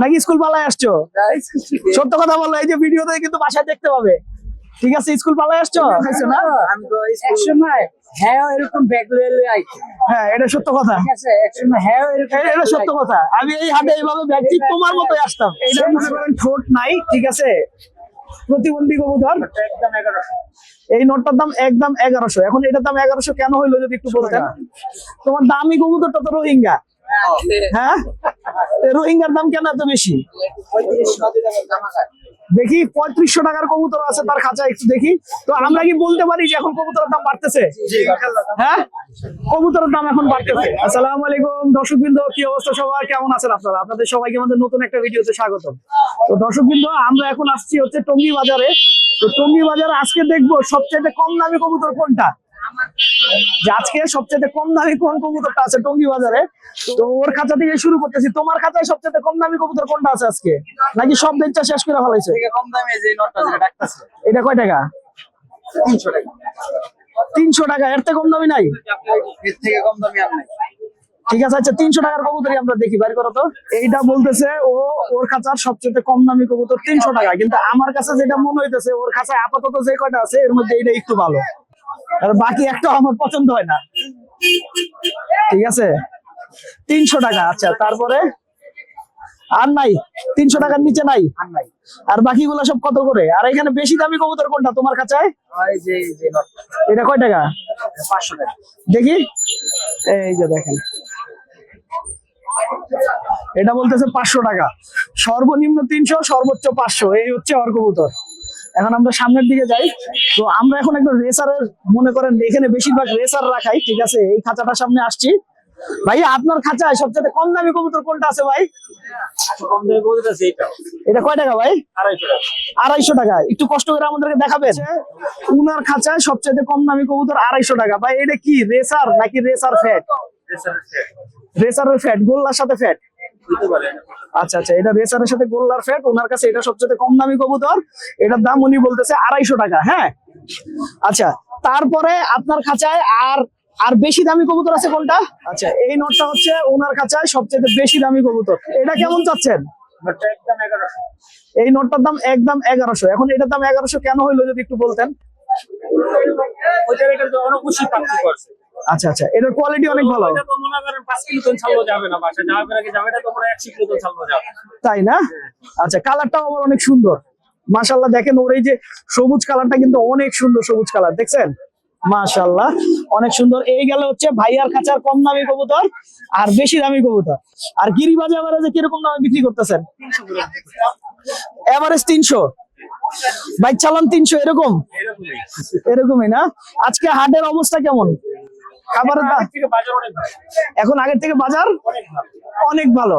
নাকি স্কুল পালায় আসছো? সত্য কথা বলল এই যে ভিডিওতে কিন্তু বাসায় দেখতে পাবে। ঠিক আছে স্কুল পালায় আসছো? না আমি তো সময় হ্যাঁ এরকম ব্যাগ লয়ে লয়ে হ্যাঁ এটা সত্য কথা। ঠিক আছে এক হ্যাঁ এরকম এটা- এটা সত্য কথা। আমি এই হাটে এইভাবে ব্যাগ ঠিক তোমার মতোই আসতাম। মনে করেন ঠোঁট নাই ঠিক আছে? প্রতিবন্ধী কবুতর। একদম এগারোশো। এই নোটটার দাম একদম এগারোশো। এখন এটার দাম এগারোশো কেন হইল যদি একটু বলতেন? তোমার দামি কবুতরটা তো রোহিঙ্গা। হ্যাঁ। এই রোহিঙ্গার দাম কেন এত বেশি? দেখি, পঁয়ত্রিশশো টাকার কবুতর আছে তার খাঁচা, একটু দেখি। তো আমরা কি বলতে পারি যে এখন কবুতরের দাম বাড়তেছে? হ্যাঁ? কবুতরের দাম এখন বাড়তেছে। আসসালামু আলাইকুম দর্শক দর্শকবৃন্দ, কি অবস্থা সবার? কেমন আছেন আপনারা? আপনাদের সবাইকে আমাদের নতুন একটা ভিডিওতে স্বাগত তো দর্শক দর্শকবৃন্দ, আমরা এখন আসছি হচ্ছে টঙ্গি বাজারে। তো টঙ্গী বাজারে আজকে দেখব সবচেয়ে কম দামি কবুতর কোনটা? যে আজকে সবচেয়ে কম দামি কোন কবুতরটা আছে টঙ্গী বাজারে? তো ওর খাঁচা থেকে শুরু করতেছি। তোমার খাঁচায় সবচেয়ে কম দামি কবুতর কোনটা আছে আজকে? নাকি সব বেচা শেষ করে ফেলাইছে? কম দামে যে নোটটা যেটা ডাকতেছে। এটা কয় টাকা? তিনশো টাকা। তিনশো টাকা এর থেকে কম দামি নাই? এর থেকে কম দামে আর নাই। ঠিক আছে আচ্ছা তিনশো টাকার কবুতরই আমরা দেখি বাইর করো তো। এইটা বলতেছে ও ওর খাঁচার সবচেয়ে কম দামি কবুতর তিনশো টাকা। কিন্তু আমার কাছে যেটা মনে হইতেছে ওর খাঁচায় আপাতত যে কয়টা আছে এর মধ্যে এটা একটু ভালো। আর বাকি একটা আমার পছন্দ হয় না। ঠিক আছে? তিনশো টাকা আচ্ছা তারপরে? আর নাই তিনশো টাকার নিচে নাই? আর নাই। আর বাকিগুলো সব কত করে? আর এখানে বেশি দামি কবুতর কোনটা তোমার কাছে এটা কয় টাকা? পাঁচশো টাকা। দেখি। এই যে দেখেন। এটা বলতেছে পাঁচশো টাকা। সর্বনিম্ন তিনশো সর্বোচ্চ পাঁচশো। এই হচ্ছে অর কবুতর। এখন আমরা সামনের দিকে যাই। তো আমরা এখন একটা রেসারের মনে করেন এখানে বেশিরভাগ রেসার রাখাই ঠিক আছে? এই খাঁচাটার সামনে আসছি। ভাই আপনার খাঁচায় সবচেয়ে কম দামি কবুতর কোনটা আছে ভাই? কম দামে বলতেছে এটা এটা কয় টাকা ভাই? টাকা। আড়াইশো টাকা। একটু কষ্ট করে আমাদেরকে দেখাবেন। উনার খাঁচায় সবচেয়ে কম দামি কবুতর আড়াইশো টাকা। ভাই এটা কি রেসার নাকি রেসার ফ্যাট রেসারের ফ্যাট গোল্লার সাথে ফ্যাট আচ্ছা আচ্ছা এটা রেসারের সাথে গোল্লার ফ্যাট ওনার কাছে এটা সবচেয়ে কম দামি কবুতর। এটার দাম উনি বলতেছে আড়াইশো টাকা হ্যাঁ? আচ্ছা তারপরে আপনার খাঁচায় আর আর বেশি দামি কবুতর আছে কোনটা? আচ্ছা এই নোটটা হচ্ছে ওনার খাঁচায় সবচেয়ে বেশি দামি কবুতর। এটা কেমন চাচ্ছেন? এই নোটটার দাম একদম এগারোশো। এখন এটার দাম এগারোশো কেন হইল যদি একটু বলতেন? আচ্ছা আচ্ছা এটার কোয়ালিটি অনেক ভালো। ওইটা তো মনে করেন পাঁচ কিলো তোন ছাড়লো যাবে না বাসা যাবে নাকি যাবে এটা তোমরা একশো কিলো তোন ছাড়লো যাবে তাই না? আচ্ছা কালারটাও আবার অনেক সুন্দর। মাশাল্লাহ দেখেন ওর এই যে সবুজ কালারটা কিন্তু অনেক সুন্দর সবুজ কালার দেখছেন? মাশাল্লাহ অনেক সুন্দর। এই গেল হচ্ছে ভাইয়ার খাঁচার কম দামি কবুতর আর বেশি দামি কবুতর। আর গিরিবাজ এভারেজে কীরকম দামে বিক্রি করতেছেন? এভারেজ তিনশো। বাইক চালান তিনশো এরকম? এরকমই। এরকমই না? আজকে হাটের অবস্থা কেমন? খাবারের দাম এখন আগের থেকে বাজার অনেক ভালো। অনেক ভালো।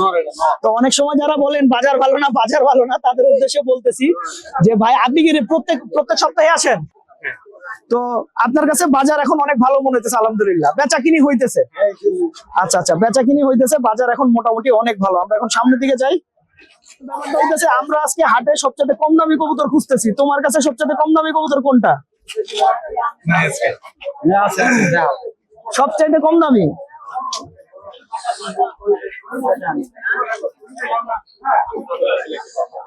নর এটা নর তো অনেক সময় যারা বলেন বাজার ভালো না বাজার ভালো না তাদের উদ্দেশ্যে বলতেছি যে ভাই আপনি কি প্রত্যেক প্রত্যেক সপ্তাহে আসেন? তো আপনার কাছে বাজার এখন অনেক ভালো মনে হইতেছে আলহামদুলিল্লাহ। বেচা কিনি হইতেছে। আচ্ছা আচ্ছা বেচা কিনি হইতেছে বাজার এখন মোটামুটি অনেক ভালো। আমরা এখন সামনের দিকে যাই। আমরা আজকে হাটে সবচেয়ে কম দামি কবুতর খুঁজতেছি। তোমার কাছে সবচেয়ে কম দামি কবুতর কোনটা? সবচেয়ে কম দামি?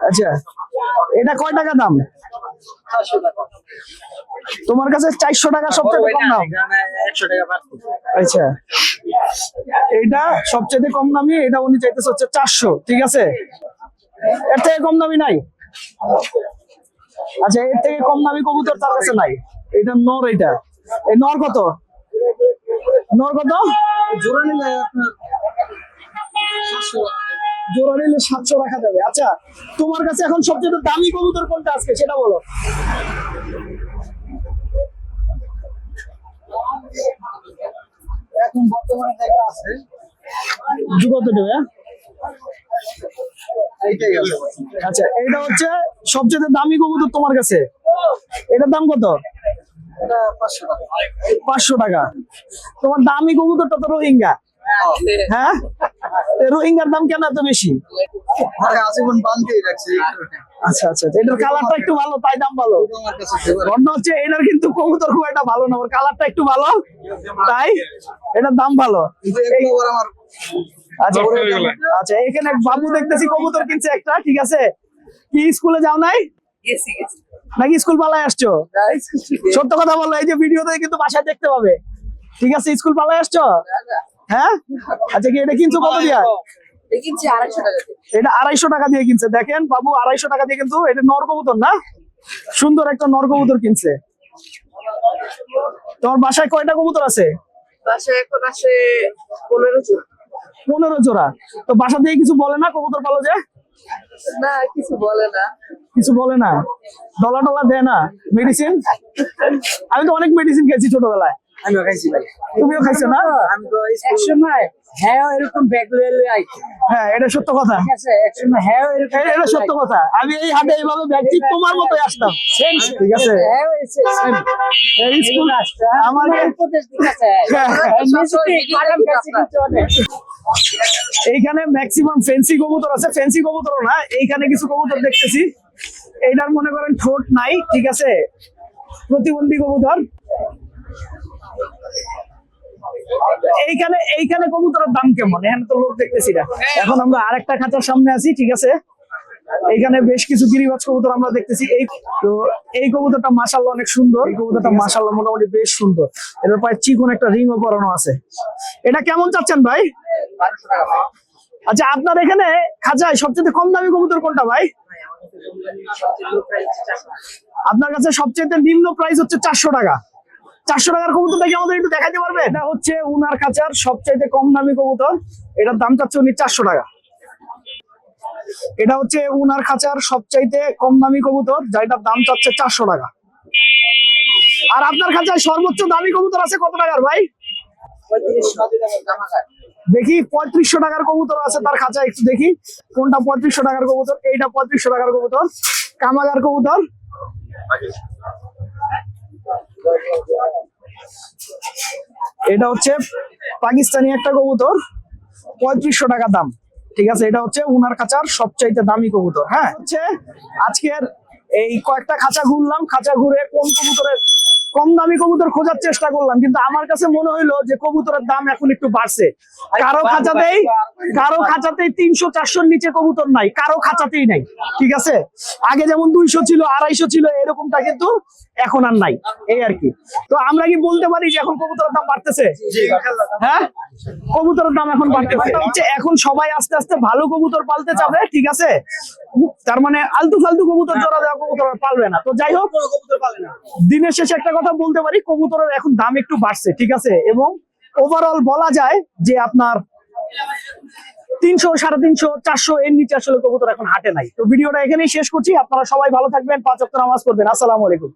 আচ্ছা এটা কয় টাকা দাম? তোমার কাছে চারশো টাকা সবচেয়ে কম দাম? আচ্ছা এটা সবচেয়ে কম দামি, এটা উনি চাইতেছে হচ্ছে চারশো, ঠিক আছে? এর থেকে কম দামি নাই? আচ্ছা এর থেকে কম দামি কবুতর তার কাছে নাই। এটা নর এটা। এই নর কত? নর কত? জোড়া নিলে জোড়া নিলে সাতশো রাখা যাবে। আচ্ছা তোমার কাছে এখন সবচেয়ে দামি কবুতর কোনটা আজকে সেটা বলো। এখন বর্তমানে যেটা আছে যুগত দেবে এইটাই আছে আচ্ছা এটা হচ্ছে সবচেয়ে দামি কবুতর তোমার কাছে? এটার দাম কত? পাঁচশো টাকা। তোমার দামি কবুতরটা তো রোহিঙ্গা। হ্যাঁ। এই রোহিঙ্গার দাম কেন এত বেশি? আচ্ছা আচ্ছা আচ্ছা। এটার কালারটা একটু ভালো তাই দাম ভালো। ঘটনা হচ্ছে এটার কিন্তু কবুতর খুব একটা ভালো না ওর কালারটা একটু ভালো তাই এটার দাম ভালো। আমার আচ্ছা আচ্ছা এখানে বাবু দেখতেছি কবুতর কিনছে একটা ঠিক আছে? কি স্কুলে যাও নাই? নাকি স্কুল পালায় আসছো? সত্য কথা বলল এই যে ভিডিওতে কিন্তু বাসায় দেখতে পাবে। ঠিক আছে স্কুল পালায় আসছো? হ্যাঁ? আচ্ছা কি এটা কিনছো কত দিয়া? কিনছি আড়াইশো টাকা দিয়ে। এটা আড়াইশো টাকা দিয়ে কিনছে। দেখেন বাবু আড়াইশো টাকা দিয়ে কিন্তু এটা নর কবুতর না? সুন্দর একটা নর কবুতর কিনছে। তোমার বাসায় কয়টা কবুতর আছে? বাসায় এখন আসে পনেরো জন। পনেরো জোড়া। তো বাসা দিয়ে কিছু বলে না? কবুতর পালো যে? না কিছু বলে না। কিছু বলে না? ডলা টলা দেয় না? মেডিসিন আমি তো অনেক মেডিসিন খেয়েছি ছোটবেলায়। আমিও খাইছি ভাই। তুমিও খাইছো না? আমি তো এক সময় হ্যাঁ এরকম ব্যাগ লয়ে লয়ে আইছি। হ্যাঁ এটা সত্য কথা। ঠিক আছে এক সময় হ্যাঁ এরকম এটা- সত্য কথা। আমি এই হাটে এইভাবে ব্যাগ ঠিক তোমার মতোই আসতাম। ঠিক আছে। হ্যাঁ হয়েছে এই স্কুল আমাকে উপদেশ দিতেছে হ্যাঁ, অনেক। এইখানে ম্যাক্সিমাম ফেন্সি কবুতর আছে। ফেন্সি কবুতরও না এইখানে কিছু কবুতর দেখতেছি। এইটার মনে করেন ঠোঁট নাই ঠিক আছে? প্রতিবন্ধী কবুতর। এইখানে এইখানে কবুতরের দাম কেমন? এখানে তো লোক দেখতেছি না। এখন আমরা আরেকটা খাঁচার সামনে আছি, ঠিক আছে? এইখানে বেশ কিছু গিরিবাজ কবুতর আমরা দেখতেছি। এই তো এই কবুতরটা মাশাল্লাহ অনেক সুন্দর। এই কবুতরটা মাশাল্লাহ মোটামুটি বেশ সুন্দর। এটার পায়ে চিকন একটা রিংও পরানো আছে। এটা কেমন চাচ্ছেন ভাই? আচ্ছা আপনার এখানে খাঁচায় সবচেয়ে কম দামি কবুতর কোনটা ভাই? আপনার কাছে সবচেয়ে নিম্ন প্রাইস হচ্ছে চারশো টাকা। চারশো টাকার কবুতরটা কি আমাদের একটু দেখাতে পারবে? এটা হচ্ছে উনার খাঁচার সবচাইতে কম দামি কবুতর। এটার দাম চাচ্ছে উনি চারশো টাকা। এটা হচ্ছে উনার খাঁচার সবচাইতে কম দামি কবুতর, যাইটার দাম চাচ্ছে চারশো টাকা। আর আপনার খাঁচায় সর্বোচ্চ দামি কবুতর আছে কত টাকার ভাই? দেখি, পঁয়ত্রিশশো টাকার কবুতর আছে তার খাঁচা একটু দেখি। কোনটা পঁয়ত্রিশশো টাকার কবুতর, এইটা পঁয়ত্রিশশো টাকার কবুতর। কামাগার কবুতর। এটা হচ্ছে পাকিস্তানি একটা কবুতর, পঁয়ত্রিশশো টাকা দাম। ঠিক আছে, এটা হচ্ছে উনার খাঁচার সবচাইতে দামি কবুতর হ্যাঁ? হচ্ছে আজকের এই কয়েকটা খাঁচা ঘুরলাম, খাঁচা ঘুরে কোন কবুতরের কম দামি কবুতর খোঁজার চেষ্টা করলাম, কিন্তু আমার কাছে মনে হইল যে কবুতরের দাম এখন একটু বাড়ছে। কারও খাঁচাতেই কারও খাঁচাতেই তিনশো, চারশোর নিচে কবুতর নাই, কারও খাঁচাতেই নাই, ঠিক আছে? আগে যেমন দুইশো ছিল, আড়াইশো ছিল, এরকমটা কিন্তু এখন আর নাই। এই আর কি। তো আমরা কি বলতে পারি যে এখন কবুতরের দাম বাড়তেছে? হ্যাঁ? কবুতরের দাম এখন বাড়তেছে। হচ্ছে এখন সবাই আস্তে আস্তে ভালো কবুতর পালতে চাবে ঠিক আছে? তার মানে আলতু ফালতু কবুতর জোড়া দেওয়া কবুতর পালবে না। তো যাই হোক দিনের শেষে একটা কথা বলতে পারি কবুতরের এখন দাম একটু বাড়ছে ঠিক আছে? এবং ওভারঅল বলা যায় যে আপনার তিনশো সাড়ে তিনশো চারশো এর নিচে আসলে কবুতর এখন হাটে নাই। তো ভিডিওটা এখানেই শেষ করছি। আপনারা সবাই ভালো থাকবেন পাঁচ অক্ট নামাজ পড়বেন। আসসালামু আলাইকুম।